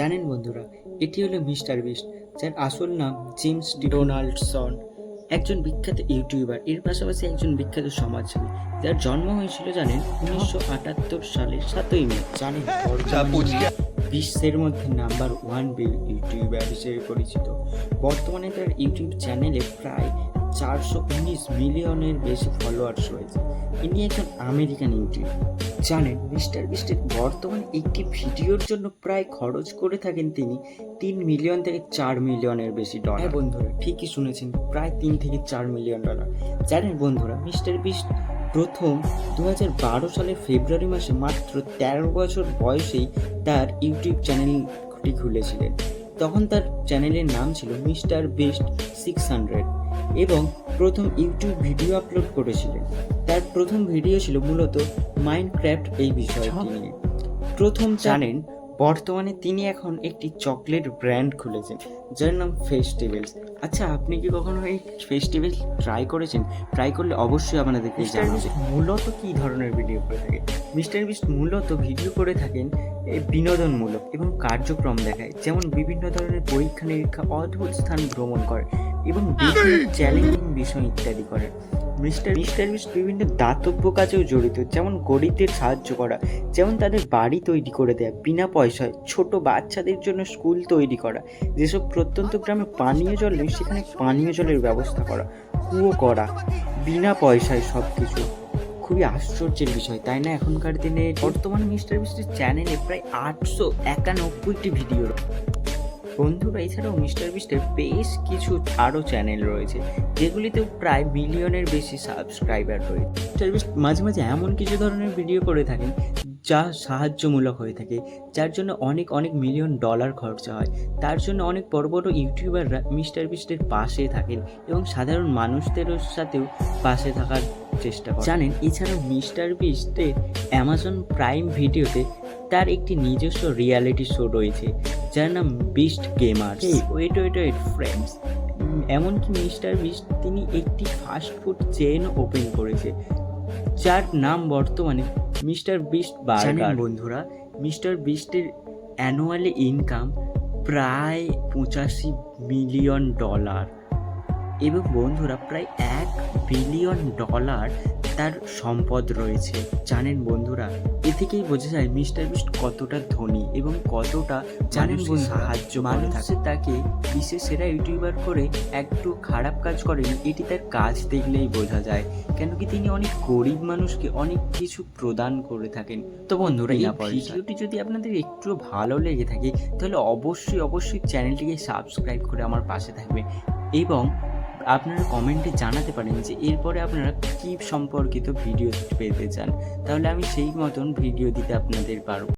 জানেন বন্ধুরা, এটি হলো মিস্টার বিস্ট, যার আসল নাম জেমস ডোনাল্ডসন। একজন বিখ্যাত ইউটিউবার, এর পাশাপাশি একজন বিখ্যাত সমাজসেবী। যার জন্ম হয়েছিল জানেন উনিশশো আটাত্তর সালের সাতই মে। জানেন বিশ্বের মধ্যে নাম্বার ওয়ান ইউটিউবার হিসেবে পরিচিত। বর্তমানে তার ইউটিউব চ্যানেলে প্রায় চারশো উনিশ মিলিয়নের বেশি ফলোয়ার্স রয়েছে। ইনি একজন আমেরিকান ইউটিউবার জানেন, মিস্টার বিস্টের বর্তমানে একটি ভিডিওর জন্য প্রায় খরচ করে থাকেন তিনি তিন মিলিয়ন থেকে চার মিলিয়নের বেশি ডলার হ্যাঁ বন্ধুরা, ঠিকই শুনেছেন, প্রায় তিন থেকে চার মিলিয়ন ডলার জানেন বন্ধুরা, মিস্টার বিস্ট প্রথম দু হাজার বারো সালের ফেব্রুয়ারি মাসে মাত্র তেরো বছর বয়সেই তার ইউটিউব চ্যানেলটি খুলেছিলেন। তখন তার চ্যানেলের নাম ছিল মিস্টার বেস্ট সিক্স হান্ড্রেড এবং প্রথম ইউটিউব ভিডিও আপলোড করেছিলেন। তার প্রথম ভিডিও ছিল মূলত মাইনক্রাফট এই বিষয়টি নিয়ে। প্রথম জানেন বর্তমানে তিনি এখন একটি চকলেট ব্র্যান্ড খুলেছেন যার নাম ফেস্টিভ্যালস। আচ্ছা আপনি কি কখনো এই ফেস্টিভ্যাল ট্রাই করেছেন? ট্রাই করলে অবশ্যই আপনাদেরকে জানাবেন মূলত কী ধরনের ভিডিও করে থাকে? মিস্টার বিস্ট মূলত ভিডিও করে থাকেন এই বিনোদনমূলক এবং কার্যক্রম দেখায় যেমন বিভিন্ন ধরনের পরীক্ষা নিরীক্ষা অদ্ভুত স্থান ভ্রমণ করে এবং বিভিন্ন চ্যালেঞ্জিং বিষয় ইত্যাদি করে। মিস্টার মিস্টার বিস্ট বিভিন্ন দাতব্য কাজেও জড়িত যেমন গরিবদের সাহায্য করা যেমন তাদের বাড়ি তৈরি করে দেয়া বিনা পয়সায় ছোট বাচ্চাদের জন্য স্কুল তৈরি করা যেসব প্রত্যন্ত গ্রামে পানীয় জল সেখানে পানীয় জলের ব্যবস্থা করা, কুয়ো করা, বিনা পয়সায় সব কিছু খুবই আশ্চর্যের বিষয়, তাই না? এখনকার দিনে বর্তমানে মিস্টার বিস্টের চ্যানেলে প্রায় আটশো একানব্বইটি ভিডিও বন্ধুরা, এছাড়াও মিস্টার বিস্টের বেশ কিছু আরও চ্যানেল রয়েছে, যেগুলিতেও প্রায় মিলিয়নের বেশি সাবস্ক্রাইবার রয়েছে। মিস্টার বিস্ট মাঝে মাঝে এমন কিছু ধরনের ভিডিও করে থাকেন যা সাহায্যমূলক হয়ে থাকে যার জন্য অনেক অনেক মিলিয়ন ডলার খরচা হয়। তার জন্য অনেক বড় বড় ইউটিউবাররা মিস্টার বিস্টের পাশে থাকেন এবং সাধারণ মানুষদেরও সাথেও পাশে থাকার চেষ্টা করেন। জানেন এছাড়াও মিস্টার বিস্টের অ্যামাজন প্রাইম ভিডিওতে তার একটি নিজস্ব রিয়ালিটি শো রয়েছে যার নাম Beast gamer wait wait wait friends এমনকি মিস্টার বিস্ট তিনি একটি ফাস্ট ফুড চেন ওপেন করেছে যার নাম বর্তমানে মিস্টার বিস্ট বার্গার। বন্ধুরা মিস্টার বিস্টের অ্যানুয়ালি ইনকাম প্রায় পঁচাশি মিলিয়ন ডলার। এবং বন্ধুরা প্রায় এক বিলিয়ন ডলার তার সম্পদ রয়েছে। জানেন বন্ধুরা এ থেকেই বোঝা যায় মিস্টার বিস্ট কতটা ধনী এবং কতটা জানেন সাহায্য মানুষের তাকে বিশ্বের সেরা ইউটিউবার করে একটু খারাপ কাজ করেন এটি তার কাজ দেখলেই বোঝা যায়। কেন কি তিনি অনেক গরিব মানুষকে অনেক কিছু প্রদান করে থাকেন। তো বন্ধুরা এই ভিডিওটি যদি আপনাদের একটু ভালো লেগে থাকে তাহলে অবশ্যই অবশ্যই চ্যানেলটিকে সাবস্ক্রাইব করে আমার পাশে থাকবে এবং আপনারা কমেন্টে জানাতে পারেন যে এরপরে আপনারা কী সম্পর্কিত ভিডিও পেতে চান। তাহলে আমি সেই মতন ভিডিও দিতে আপনাদের পারব।